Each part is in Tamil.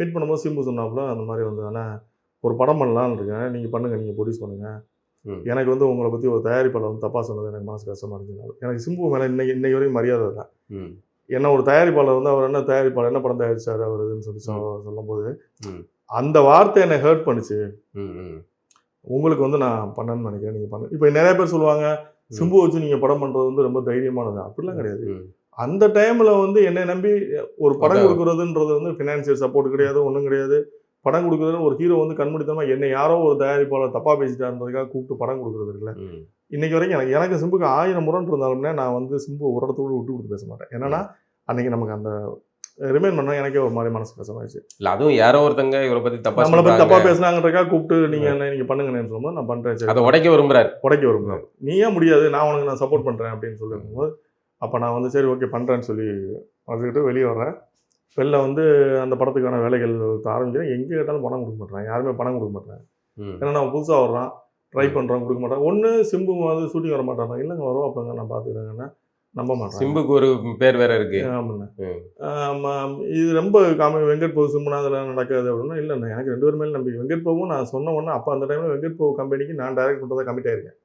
மீட் பண்ணும்போது சிம்பு சொன்னாப்புல அந்த மாதிரி வந்து ஆனால் ஒரு படம் பண்ணலாம்னு இருக்கேன். நீங்கள் பண்ணுங்க நீங்கள் ப்ரொடியூஸ் பண்ணுங்க. ம். எனக்கு வந்து உங்களை பற்றி ஒரு தயாரிப்பாளர் வந்து தப்பாக சொன்னது எனக்கு மனசு கஷ்டமாக இருந்துச்சு எனக்கு சிம்பு மேலே இன்னைக்கு இன்னைக்கு வரைக்கும் மரியாதை ம். என்ன ஒரு தயாரிப்பாளர் வந்து அவர் என்ன தயாரிப்பாளர் என்ன படம் தயாரிச்சாரு அவர் இதுன்னு சொல்லி சொல்லும்போது. அந்த வார்த்தை என்னை ஹர்ட் பண்ணுச்சு. உங்களுக்கு வந்து நான் பண்ணேன்னு நினைக்கிறேன். நீங்கள் பண்ண. இப்போ நிறைய பேர் சொல்லுவாங்க சிம்பு வச்சு நீங்கள் படம் பண்ணுறது வந்து ரொம்ப தைரியமானது. அப்படிலாம் கிடையாது. அந்த டைமில் வந்து என்னை நம்பி ஒரு படம். கொடுக்குறதுன்றது வந்து ஃபினான்சியல் சப்போர்ட் கிடையாது ஒன்றும் கிடையாது. படம் கொடுக்குறது ஒரு ஹீரோ வந்து கண்மூடித்தனமாக என்னை யாரோ ஒரு தயாரிப்பாளர் தப்பாக பேசிட்டாருன்றதுக்காக கூப்பிட்டு படம் கொடுக்குறது ம். இன்னைக்கு வரைக்கும் எனக்கு எனக்கு சிம்புக்கு ஆயிரம் முரண் இருந்தாலுமே நான் வந்து சிம்பு ஒரு இடத்தோடு விட்டு கொடுத்து பேச மாட்டேன். என்னன்னா அன்னைக்கு நமக்கு அந்த ரிமைன் பண்ணா எனக்கே ஒரு மாதிரி மனசு கஷ்டமாயிடுச்சு இல்ல அதுவும் யாரோ ஒருத்தங்க இவரை பத்தி தப்பா நம்மளை பத்தி தப்பா சொல்றாங்க பேசுனாங்கன்றக்கா கூப்பிட்டு நீங்க என்ன நீங்க பண்ணுங்கன்னு சொல்லும்போது நான் பண்றேன். சரி. அதை உடைக்க விரும்புறாரு. உடைக்க விரும்புகிறேன் நீ ஏன் முடியாது நான் உனக்கு நான் சப்போர்ட் பண்ணுறேன் அப்படின்னு சொல்லும்போது அப்போ நான் வந்து சரி ஓகே பண்ணுறேன்னு சொல்லி வச்சுக்கிட்டு வெளியே வர்றேன். வெளில வந்து அந்த படத்துக்கான வேலைகள் ஆரம்பிக்கிறேன். எங்கே கேட்டாலும் பணம் கொடுக்க மாட்டேன் யாருமே பணம் கொடுக்க மாட்டேன் ம். ஏன்னா நான் புதுசாக வர்றான் ட்ரை பண்ணுறோம் கொடுக்க மாட்டேன் ஒன்று சிம்பு வந்து ஷூட்டிங் வர மாட்டாங்க இல்லைங்க வரும் அப்படிங்க நான் பார்த்துக்கிறேங்கன்னா நம்ப மாட்டேன். சிம்புக்கு ஒரு பேர் வேற இருக்கு. ஆமாண்ணே. இது ரொம்ப காமி வெங்கட் பிரபு சிம்புனா அதெல்லாம் நடக்காது அப்படின்னா இல்லைண்ணே. எனக்கு ரெண்டு பேர் மேலே நம்பிக்கை. வெங்கட் பிரபு நான் சொன்ன உடனே அப்போ அந்த டைமில் வெங்கட் பிரபு கம்பெனிக்கு நான் டைரக்ட் பண்ணுறதா கமிட் ஆயிருக்கேன்.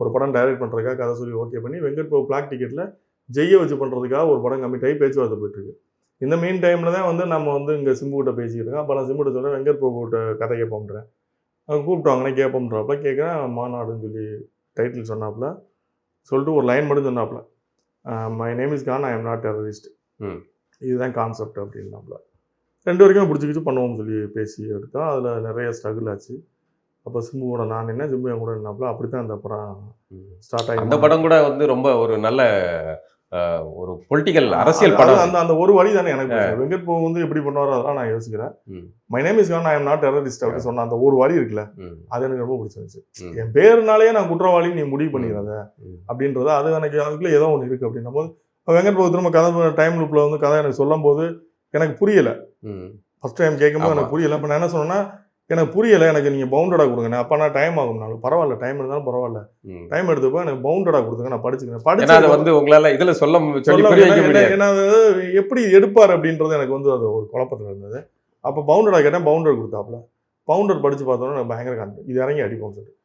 ஒரு படம் டைரக்ட் பண்ணுறதுக்காக கதை சொல்லி ஓகே பண்ணி வெங்கட் பிரபு பிளாக் டிக்கெட்டில் ஜெய்யை வச்சு பண்ணுறதுக்காக ஒரு படம் கமிட் ஆகி பேச்சுவார்த்தை போயிட்டுருக்கு. இந்த மெயின் டைமில் தான் வந்து நம்ம வந்து இங்கே சிம்பு கிட்ட பேசிக்கிட்டு இருக்கோம். அப்போ நான் சிம்பு கிட்ட சொல்கிறேன் வெங்கட் பிரபு கிட்ட கதை கேட்போம்ன்றேன் அவங்க கூப்பிட்டாங்கன்னா கேட்போம்ன்றப்ப கேட்குறேன் மாநாடுன்னு சொல்லி டைட்டில் சொன்னாப்புல. சொல்லிட்டு ஒரு லைன் மட்டும் சொன்னாப்புல. My name is Khan I am not terrorist ம். இதுதான் கான்செப்ட் அப்படின்னாப்புல. ரெண்டு வரைக்கும் பிடிச்சிக்கிச்சு பண்ணுவோம்னு சொல்லி பேசி எடுத்தோம் அதில் நிறைய ஸ்ட்ரகிள் ஆச்சு. அப்போ சிம்புவோட நான் என்ன சிம்பு என் கூட என்னாப்புல அப்படி தான் அந்த படம். ஸ்டார்ட் ஆகி அந்த படம் கூட வந்து ரொம்ப ஒரு நல்ல ஒரு பொலிட்டிக்கல் அரசியல் படம் அந்த அந்த ஒரு வரி தானே எனக்கு. வெங்கட் பிரபு வந்து எப்படி பண்ணுவாரோ அதெல்லாம் நான் யோசிக்கிறேன் ம். Name is Khan I am not terrorist அப்படி சொன்ன அந்த ஒரு வரி இருக்குல்ல அது எனக்கு ரொம்ப பிடிச்சிருந்துச்சு என் பேருனாலேயே நான் குற்றவாளி நீ முடிவு பண்ணிக்கிறத. அப்படின்றத அது எனக்கு அதுக்குள்ள ஏதோ ஒன்று இருக்கு அப்படின்னும் போது வெங்கட் பிரபு திரும்ப கதை டைம் லூப்ல வந்து கதை எனக்கு சொல்லும் போது எனக்கு புரியல. ஃபர்ஸ்ட் டைம் கேட்கும்போது. எனக்கு புரியல அப்போ நான் என்ன சொன்னேன்னா எனக்கு புரியல எனக்கு நீங்கள் பவுண்டடாக கொடுங்க. அப்போ நான் டைம் ஆகும்னாலும் பரவாயில்ல டைம் இருந்தாலும் பரவாயில்ல. டைம் எடுத்தப்போ எனக்கு பவுண்டடாக கொடுத்துங்க நான் படிச்சுக்கிறேன். அதை படிச்சு வந்து உங்களால இதுல சொல்ல ஏன்னா- எப்படி எடுப்பார் அப்படின்றது எனக்கு வந்து அது ஒரு குழப்பத்தில் இருந்தது. அப்போ பவுண்டரா கேட்டேன் பவுண்டர் கொடுத்தாப்புல. பவுண்டர் படிச்சு பார்த்தோன்னா எனக்கு பயங்கர கான்ஃபிடன்ஸ் இது இறங்கி அடிப்போம் சொல்லி